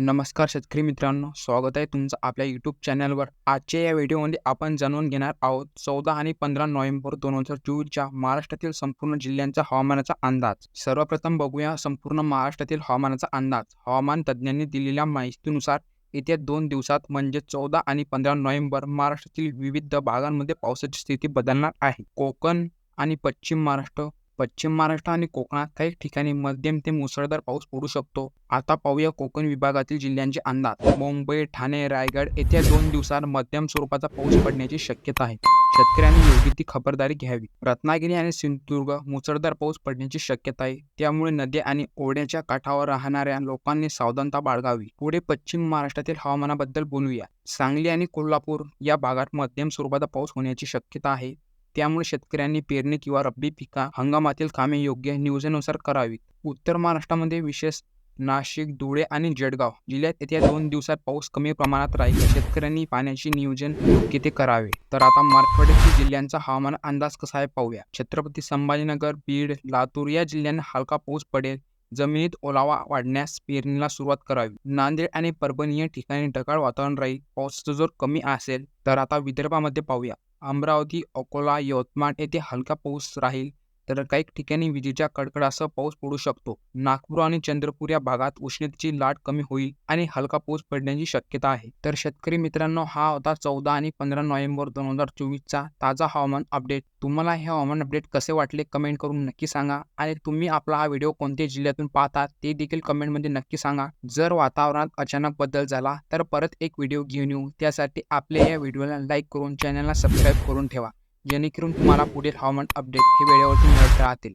नमस्कार शेतकरी मित्रांनो स्वागत आहे तुमचं आपल्या यूट्यूब चॅनलवर आजच्या या व्हिडिओमध्ये आपण जाणून घेणार आहोत चौदा आणि पंधरा नोव्हेंबर दोन हजार चोवीसच्या महाराष्ट्रातील संपूर्ण जिल्ह्यांचा हवामानाचा अंदाज. सर्वप्रथम बघूया संपूर्ण महाराष्ट्रातील हवामानाचा अंदाज. हवामान तज्ज्ञांनी दिलेल्या माहितीनुसार येत्या दोन दिवसात म्हणजे चौदा आणि पंधरा नोव्हेंबर महाराष्ट्रातील विविध भागांमध्ये पावसाची स्थिती बदलणार आहे. कोकण आणि पश्चिम महाराष्ट्र पश्चिम महाराष्ट्र आणि कोकणात काही ठिकाणी मध्यम ते मुसळधार पाऊस पडू शकतो. आता पाहूया कोकण विभागातील जिल्ह्यांचे अंदाज. मुंबई ठाणे रायगड येत्या दोन दिवसात मध्यम स्वरूपाचा पाऊस पडण्याची शक्यता आहे. शेतकऱ्यांनी योग्य ती खबरदारी घ्यावी. रत्नागिरी आणि सिंधुदुर्ग मुसळधार पाऊस पडण्याची शक्यता आहे. त्यामुळे नद्या आणि ओढ्याच्या काठावर राहणाऱ्या लोकांनी सावधानता बाळगावी. पुढे पश्चिम महाराष्ट्रातील हवामानाबद्दल बोलूया. सांगली आणि कोल्हापूर या भागात मध्यम स्वरूपाचा पाऊस होण्याची शक्यता आहे. त्यामुळे शेतकऱ्यांनी पेरणी किंवा रब्बी पिका हंगामातील कामे योग्य नियोजनानुसार करावीत. उत्तर महाराष्ट्रामध्ये विशेष नाशिक धुळे आणि जळगाव जिल्ह्यात येत्या दोन दिवसात पाऊस कमी प्रमाणात राहील. शेतकऱ्यांनी पाण्याचे नियोजन योग्य ते करावे. तर आता मराठवाड्यातील जिल्ह्यांचा हवामान अंदाज कसा आहे पाहूया. छत्रपती संभाजीनगर बीड लातूर या जिल्ह्यांना हलका पाऊस पडेल. जमिनीत ओलावा वाढण्यास पेरणीला सुरुवात करावी. नांदेड आणि परभणी या ठिकाणी ढगाळ वातावरण राहील. पावसाचा जोर कमी असेल तर आता विदर्भामध्ये पाहूया. अमरावती अकोला यवतमाळ येथे हलका पाऊस राहील. तर काही ठिकाणी विजेच्या कडकडासह पाऊस पडू शकतो. नागपूर आणि चंद्रपूर या भागात उष्णतेची लाट कमी होईल आणि हलका पाऊस पडण्याची शक्यता आहे. तर शेतकरी मित्रांनो हा होता चौदा आणि पंधरा नोव्हेंबर दोन हजार चोवीसचा ताजा हवामान अपडेट. तुम्हाला हे हवामान अपडेट कसे वाटले कमेंट करून नक्की सांगा आणि तुम्ही आपला हा व्हिडिओ कोणत्या जिल्ह्यातून पाहतात ते देखील कमेंटमध्ये नक्की सांगा. जर वातावरणात अचानक बदल झाला तर परत एक व्हिडिओ घेऊन येऊ. त्यासाठी आपल्या या व्हिडिओला लाईक करून चॅनलला सबस्क्राईब करून ठेवा. जेणेकरून तुम्हाला पुढील हवामान अपडेट हे वेळेवरती मिळत राहतील.